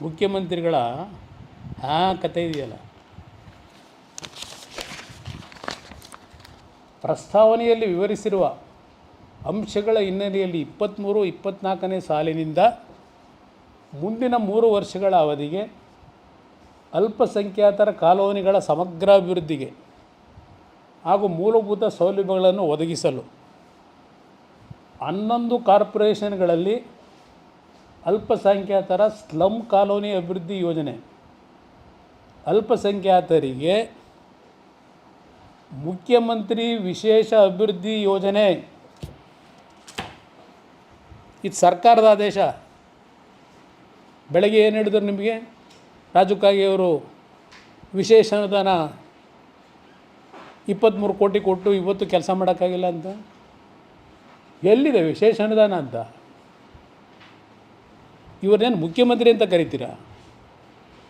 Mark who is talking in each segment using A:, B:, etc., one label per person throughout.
A: ಮುಖ್ಯಮಂತ್ರಿಗಳ ಆ ಕತೆ ಇದೆಯಲ್ಲ. ಪ್ರಸ್ತಾವನೆಯಲ್ಲಿ ವಿವರಿಸಿರುವ ಅಂಶಗಳ ಹಿನ್ನೆಲೆಯಲ್ಲಿ ಇಪ್ಪತ್ತ್ಮೂರು ಇಪ್ಪತ್ತ್ನಾಲ್ಕನೇ ಸಾಲಿನಿಂದ ಮುಂದಿನ ಮೂರು ವರ್ಷಗಳ ಅವಧಿಗೆ ಅಲ್ಪಸಂಖ್ಯಾತರ ಕಾಲೋನಿಗಳ ಸಮಗ್ರ ಅಭಿವೃದ್ಧಿಗೆ ಹಾಗೂ ಮೂಲಭೂತ ಸೌಲಭ್ಯಗಳನ್ನು ಒದಗಿಸಲು ಹನ್ನೊಂದು ಕಾರ್ಪೊರೇಷನ್ಗಳಲ್ಲಿ ಅಲ್ಪಸಂಖ್ಯಾತರ ಸ್ಲಮ್ ಕಾಲೋನಿ ಅಭಿವೃದ್ಧಿ ಯೋಜನೆ. ಅಲ್ಪಸಂಖ್ಯಾತರಿಗೆ ಮುಖ್ಯಮಂತ್ರಿ ವಿಶೇಷ ಅಭಿವೃದ್ಧಿ ಯೋಜನೆ. ಇದು ಸರ್ಕಾರದ ಆದೇಶ. ಬೆಳಗ್ಗೆ ಏನು ಹೇಳಿದ್ರು ನಿಮಗೆ? ರಾಜುಕಾಗಿ ಅವರು ವಿಶೇಷ ಅನುದಾನ ಇಪ್ಪತ್ತ್ಮೂರು ಕೋಟಿ ಕೊಟ್ಟು ಇವತ್ತು ಕೆಲಸ ಮಾಡೋಕ್ಕಾಗಿಲ್ಲ ಅಂತ. ಎಲ್ಲಿದೆ ವಿಶೇಷ ಅನುದಾನ ಅಂತ? ಇವ್ರನ್ನೇನು ಮುಖ್ಯಮಂತ್ರಿ ಅಂತ ಕರಿತೀರಾ?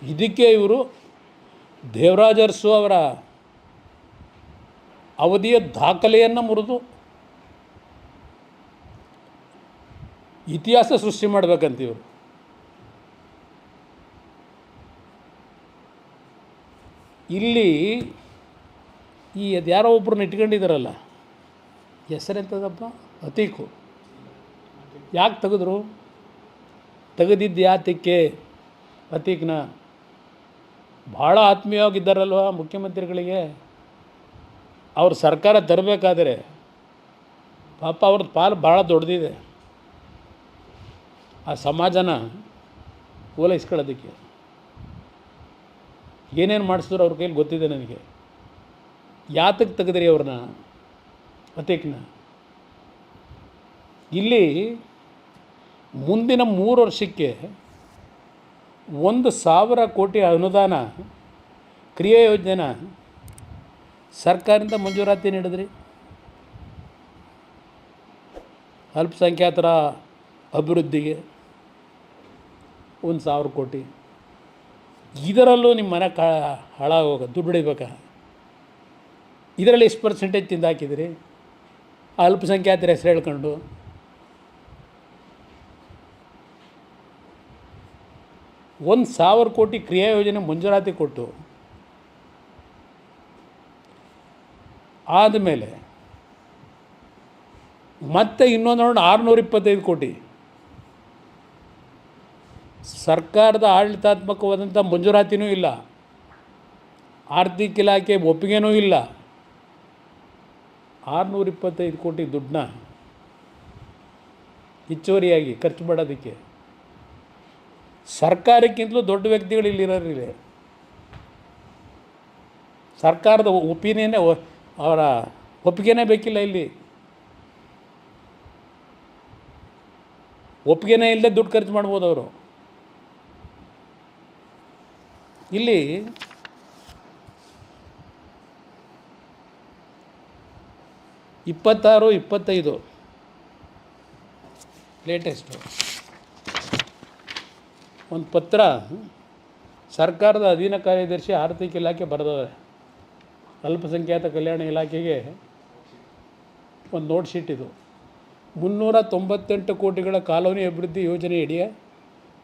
A: ಇದಕ್ಕೆ ಇವರು ದೇವರಾಜರ್ಸು ಅವರ ಅವಧಿಯ ದಾಖಲೆಯನ್ನು ಮುರಿದು ಇತಿಹಾಸ ಸೃಷ್ಟಿ ಮಾಡಬೇಕಂತ ಇವರು. ಇಲ್ಲಿ ಈ ಅದು ಯಾರೋ ಒಬ್ಬರನ್ನ ಇಟ್ಕೊಂಡಿದ್ದಾರಲ್ಲ ಹೆಸರೆಂಥದಪ್ಪ ಅತೀಕು. ಯಾಕೆ ತೆಗೆದ್ರು? ತೆಗೆದಿದ್ದು ಯಾತಕ್ಕೆ ಅತೀಕ್ನ ಭಾಳ ಆತ್ಮೀಯವಾಗಿದ್ದಾರಲ್ವ ಮುಖ್ಯಮಂತ್ರಿಗಳಿಗೆ. ಅವ್ರ ಸರ್ಕಾರ ತರಬೇಕಾದರೆ ಪಾಪ ಅವ್ರದ್ದು ಪಾಲು ಭಾಳ ದೊಡ್ಡದಿದೆ. ಆ ಸಮಾಜನ ಓಲೈಸ್ಕೊಳ್ಳೋದಕ್ಕೆ ಏನೇನು ಮಾಡಿಸಿದ್ರು ಅವ್ರ ಕೈಲಿ ಗೊತ್ತಿದೆ ನನಗೆ. ಯಾತಕ್ಕೆ ತೆಗೆದ್ರಿ ಅವ್ರನ್ನ? ಅತೀಕ್ನ ಇಲ್ಲಿ ಮುಂದಿನ ಮೂರು ವರ್ಷಕ್ಕೆ ಒಂದು ಸಾವಿರ ಕೋಟಿ ಅನುದಾನ ಕ್ರಿಯಾ ಯೋಜನೆನ ಸರ್ಕಾರದಿಂದ ಮಂಜೂರಾತಿ ನೀಡಿದ್ರಿ? ಅಲ್ಪಸಂಖ್ಯಾತರ ಅಭಿವೃದ್ಧಿಗೆ ಒಂದು ಸಾವಿರ ಕೋಟಿ. ಇದರಲ್ಲೂ ನಿಮ್ಮ ಮನೆ ಕಾ, ಹಾಳಾಗೋಗ, ದುಡ್ಡು ಹಿಡಿಬೇಕ? ಇದರಲ್ಲಿ ಎಷ್ಟು ಪರ್ಸೆಂಟೇಜ್ ತಿಂದಾಕಿದಿರಿ? ಅಲ್ಪಸಂಖ್ಯಾತರ ಹೆಸರು ಹೇಳ್ಕೊಂಡು. ಒಂದು ಸಾವಿರ ಕೋಟಿ ಕ್ರಿಯಾ ಯೋಜನೆ ಮಂಜೂರಾತಿ ಕೊಟ್ಟು ಆದಮೇಲೆ ಮತ್ತೆ ಇನ್ನೊಂದು ನೋಡಿ ಆರುನೂರ ಇಪ್ಪತ್ತೈದು ಕೋಟಿ. ಸರ್ಕಾರದ ಆಡಳಿತಾತ್ಮಕವಾದಂಥ ಮಂಜೂರಾತಿನೂ ಇಲ್ಲ. ಆರ್ಥಿಕ ಇಲಾಖೆ ಒಪ್ಪಿಗೆನೂ ಇಲ್ಲ. ಆರುನೂರ ಇಪ್ಪತ್ತೈದು ಕೋಟಿ ದುಡ್ಡನ್ನ ಹೆಚ್ಚುವರಿಯಾಗಿ ಖರ್ಚು ಮಾಡೋದಕ್ಕೆ ಸರ್ಕಾರಕ್ಕಿಂತಲೂ ದೊಡ್ಡ ವ್ಯಕ್ತಿಗಳು ಇಲ್ಲಿರೋರಿಲ್ಲ ಸರ್ಕಾರದ ಒಪಿನಿಯನ್ನೇ ಅವರ ಒಪ್ಪಿಗೆನೇ ಬೇಕಿಲ್ಲ ಇಲ್ಲಿ. ಒಪ್ಪಿಗೆನೇ ಇಲ್ಲದೆ ದುಡ್ಡು ಖರ್ಚು ಮಾಡ್ಬೋದು ಅವರು. ಇಲ್ಲಿ ಇಪ್ಪತ್ತಾರು, ಇಪ್ಪತ್ತೈದು ಲೇಟೆಸ್ಟು ಒಂದು ಪತ್ರ ಸರ್ಕಾರದ ಅಧೀನ ಕಾರ್ಯದರ್ಶಿ ಆರ್ಥಿಕ ಇಲಾಖೆ ಬರೆದವ್ರೆ. ಅಲ್ಪಸಂಖ್ಯಾತ ಕಲ್ಯಾಣ ಇಲಾಖೆಗೆ ಒಂದು ನೋಟ್ ಶೀಟ್ ಇದು. ಮುನ್ನೂರ ತೊಂಬತ್ತೆಂಟು ಕೋಟಿಗಳ ಕಾಲೋನಿ ಅಭಿವೃದ್ಧಿ ಯೋಜನೆಯಡಿಯ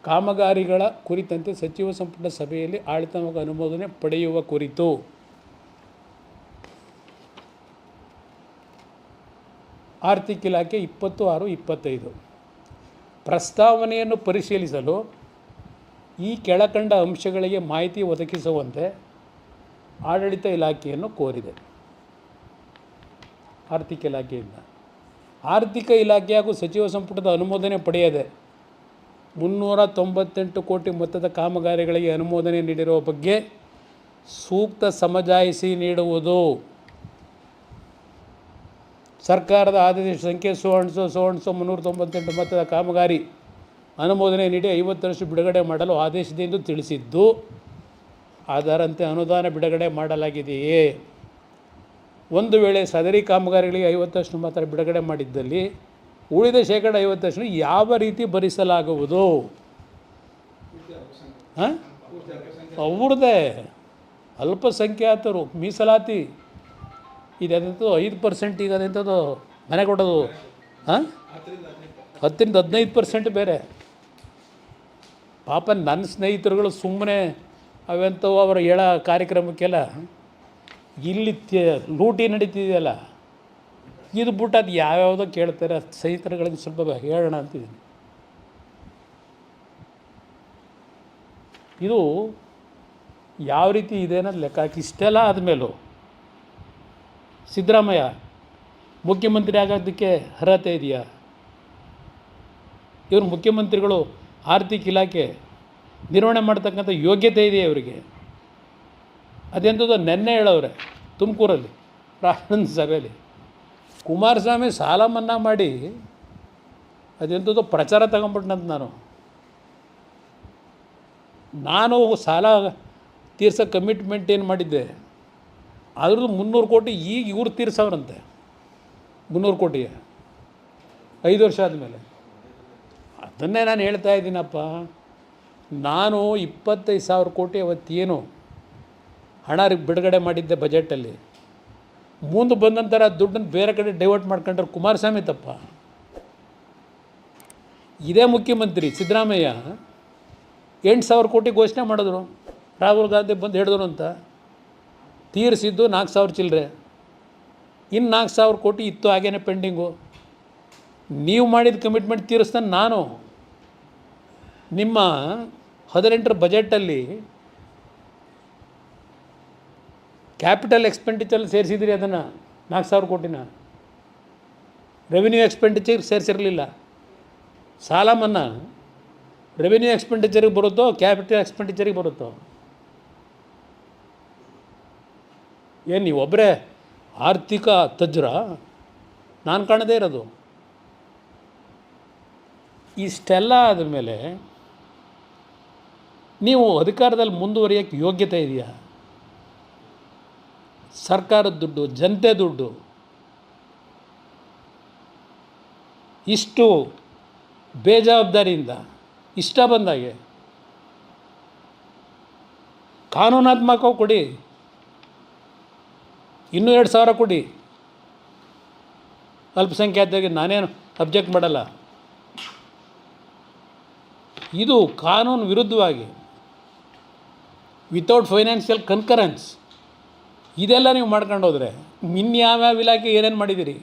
A: ಕಾಮಗಾರಿಗಳ ಕುರಿತಂತೆ ಸಚಿವ ಸಂಪುಟ ಸಭೆಯಲ್ಲಿ ಆಡಳಿತಾತ್ಮಕ ಅನುಮೋದನೆ ಪಡೆಯುವ ಕುರಿತು. ಆರ್ಥಿಕ ಇಲಾಖೆ ಇಪ್ಪತ್ತು ಆರು ಇಪ್ಪತ್ತೈದು. ಪ್ರಸ್ತಾವನೆಯನ್ನು ಪರಿಶೀಲಿಸಲು ಈ ಕೆಳಕಂಡ ಅಂಶಗಳಿಗೆ ಮಾಹಿತಿ ಒದಗಿಸುವಂತೆ ಆಡಳಿತ ಇಲಾಖೆಯನ್ನು ಕೋರಿದೆ. ಆರ್ಥಿಕ ಇಲಾಖೆಯಿಂದ. ಆರ್ಥಿಕ ಇಲಾಖೆ ಹಾಗೂ ಸಚಿವ ಸಂಪುಟದ ಅನುಮೋದನೆ ಪಡೆಯದೆ ಮುನ್ನೂರ ತೊಂಬತ್ತೆಂಟು ಕೋಟಿ ಮೊತ್ತದ ಕಾಮಗಾರಿಗಳಿಗೆ ಅನುಮೋದನೆ ನೀಡಿರುವ ಬಗ್ಗೆ ಸೂಕ್ತ ಸಮಜಾಯಿಸಿ ನೀಡುವುದು. ಸರ್ಕಾರದ ಆದೇಶ ಸಂಖ್ಯೆ ಸೋಣಸು ಸೋಣಸು ಮುನ್ನೂರ ತೊಂಬತ್ತೆಂಟು ಮೊತ್ತದ ಕಾಮಗಾರಿ ಅನುಮೋದನೆ ನೀಡಿ ಐವತ್ತರಷ್ಟು ಬಿಡುಗಡೆ ಮಾಡಲು ಆದೇಶಿದೆ ಎಂದು ತಿಳಿಸಿದ್ದು, ಅದರಂತೆ ಅನುದಾನ ಬಿಡುಗಡೆ ಮಾಡಲಾಗಿದೆಯೇ? ಒಂದು ವೇಳೆ ಸದರಿ ಕಾಮಗಾರಿಗಳಿಗೆ ಐವತ್ತಷ್ಟು ಮಾತ್ರ ಬಿಡುಗಡೆ ಮಾಡಿದ್ದಲ್ಲಿ, ಉಳಿದ ಶೇಕಡ ಐವತ್ತಷ್ಟು ಯಾವ ರೀತಿ ಭರಿಸಲಾಗುವುದು? ಹಾಂ? ಅವ್ರದ್ದೇ. ಅಲ್ಪಸಂಖ್ಯಾತರು, ಮೀಸಲಾತಿ ಇದೆಂಥದ್ದು ಐದು ಪರ್ಸೆಂಟ್ ಈಗ ಅದೆಂಥದ್ದು ಮನೆ ಕೊಡೋದು? ಹಾಂ? ಹತ್ತರಿಂದ ಹದಿನೈದು ಪರ್ಸೆಂಟ್ ಬೇರೆ. ಪಾಪ ನನ್ನ ಸ್ನೇಹಿತರುಗಳು ಸುಮ್ಮನೆ ಅವೆಂಥವು ಅವರು ಹೇಳೋ ಕಾರ್ಯಕ್ರಮಕ್ಕೆಲ್ಲ ಇಲ್ಲಿ ಲೂಟಿ ನಡೀತಿದೆಯಲ್ಲ. ಇದು ಬಿಟ್ಟು ಅದು ಯಾವ್ಯಾವುದೋ ಕೇಳ್ತಾರೆ, ಸ್ನೇಹಿತರುಗಳಿಗೆ ಸ್ವಲ್ಪ ಹೇಳೋಣ ಅಂತಿದ್ದೀನಿ. ಇದು ಯಾವ ರೀತಿ ಇದೆ ಅನ್ನೋದು ಲೆಕ್ಕ ಹಾಕಿ ಇಷ್ಟೆಲ್ಲ ಆದಮೇಲೂ ಸಿದ್ದರಾಮಯ್ಯ, ಮುಖ್ಯಮಂತ್ರಿ ಆಗೋದಕ್ಕೆ ಅರ್ಹತೆ ಇದೆಯಾ? ಇವರು ಮುಖ್ಯಮಂತ್ರಿಗಳು ಆರ್ಥಿಕ ಇಲಾಖೆ ನಿರ್ವಹಣೆ ಮಾಡ್ತಕ್ಕಂಥ ಯೋಗ್ಯತೆ ಇದೆ ಅವರಿಗೆ. ಅದೆಂಥದ್ದು ನೆನ್ನೆ ಹೇಳವ್ರೆ ತುಮಕೂರಲ್ಲಿ ಪ್ರಾಣದ ಸಭೆಯಲ್ಲಿ. ಕುಮಾರಸ್ವಾಮಿ ಸಾಲ ಮನ್ನಾ ಮಾಡಿ ಅದೆಂಥದ್ದು ಪ್ರಚಾರ ತಗೊಂಬಿಟ್ನಂತ ನಾನು. ನಾನು ಸಾಲ ತೀರ್ಸೋ ಕಮಿಟ್ಮೆಂಟ್ ಏನು ಮಾಡಿದ್ದೆ, ಅದ್ರದ್ದು ಮುನ್ನೂರು ಕೋಟಿ ಈಗ ಇವ್ರು ತೀರ್ಸವ್ರಂತೆ. ಮುನ್ನೂರು ಕೋಟಿಗೆ. ಐದು ವರ್ಷ ಆದಮೇಲೆ. ಅದನ್ನೇ ನಾನು ಹೇಳ್ತಾ ಇದ್ದೀನಪ್ಪ. ನಾನು ಇಪ್ಪತ್ತೈದು ಸಾವಿರ ಕೋಟಿ ಅವತ್ತೇನು ಹಣ ಬಿಡುಗಡೆ ಮಾಡಿದ್ದೆ ಬಜೆಟಲ್ಲಿ. ಮುಂದೆ ಬಂದ ನಂತರ ದುಡ್ಡನ್ನು ಬೇರೆ ಕಡೆ ಡೈವರ್ಟ್ ಮಾಡ್ಕೊಂಡ್ರೆ ಕುಮಾರಸ್ವಾಮಿ ತಪ್ಪ. ಇದೇ ಮುಖ್ಯಮಂತ್ರಿ ಸಿದ್ದರಾಮಯ್ಯ ಎಂಟು ಸಾವಿರ ಕೋಟಿ ಘೋಷಣೆ ಮಾಡಿದ್ರು. ರಾಹುಲ್ ಗಾಂಧಿ ಬಂದು ಹೇಳಿದ್ರು ಅಂತ. ತೀರಿಸಿದ್ದು ನಾಲ್ಕು ಸಾವಿರ ಚಿಲ್ಲರೆ ಇನ್ನು ನಾಲ್ಕು ಸಾವಿರ ಕೋಟಿ ಇತ್ತು, ಹಾಗೇನೆ ಪೆಂಡಿಂಗು. ನೀವು ಮಾಡಿದ ಕಮಿಟ್ಮೆಂಟ್ ತೀರಿಸ್ತಾನೆ ನಾನು. ನಿಮ್ಮ ಹದಿನೆಂಟರ ಬಜೆಟಲ್ಲಿ ಕ್ಯಾಪಿಟಲ್ ಎಕ್ಸ್ಪೆಂಡಿಚರ್ ಸೇರಿಸಿದ್ರಿ ಅದನ್ನು ನಾಲ್ಕು ಸಾವಿರ ಕೋಟಿನ. ರೆವಿನ್ಯೂ ಎಕ್ಸ್ಪೆಂಡಿಚರ್ ಸೇರಿಸಿರಲಿಲ್ಲ. ಸಾಲ ಮನ್ನಾ ರೆವಿನ್ಯೂ ಎಕ್ಸ್ಪೆಂಡಿಚರಿಗೆ ಬರುತ್ತೋ ಕ್ಯಾಪಿಟಲ್ ಎಕ್ಸ್ಪೆಂಡಿಚರಿಗೆ ಬರುತ್ತೋ? ಏನು ನೀವು ಒಬ್ಬರೇ ಆರ್ಥಿಕ ತಜ್ರ ನಾನು ಕಾಣದೇ ಇರೋದು. ಇಷ್ಟೆಲ್ಲ ಆದಮೇಲೆ ನೀವು ಅಧಿಕಾರದಲ್ಲಿ ಮುಂದುವರಿಯೋಕ್ಕೆ ಯೋಗ್ಯತೆ ಇದೆಯಾ? ಸರ್ಕಾರದ ದುಡ್ಡು, ಜನತೆ ದುಡ್ಡು. ಇಷ್ಟು ಬೇಜವಾಬ್ದಾರಿಯಿಂದ, ಇಷ್ಟ ಬಂದಾಗೆ. ಕಾನೂನಾತ್ಮಕ ಕೊಡಿ. ಇನ್ನೂ ಎರಡು ಸಾವಿರ ಕೊಡಿ. ಅಲ್ಪಸಂಖ್ಯಾತರಿಗೆ ನಾನೇನು ಅಬ್ಜೆಕ್ಟ್ ಮಾಡಲ್ಲ. ಇದು ಕಾನೂನು ವಿರುದ್ಧವಾಗಿ ವಿತೌಟ್ ಫೈನಾನ್ಷಿಯಲ್ ಕನ್ಕರೆನ್ಸ್ ಇದೆಲ್ಲ ನೀವು ಮಾಡ್ಕೊಂಡು ಹೋದರೆ ಇನ್ಯಾವ್ಯಾವ ಇಲಾಖೆ ಏನೇನು ಮಾಡಿದ್ದೀರಿ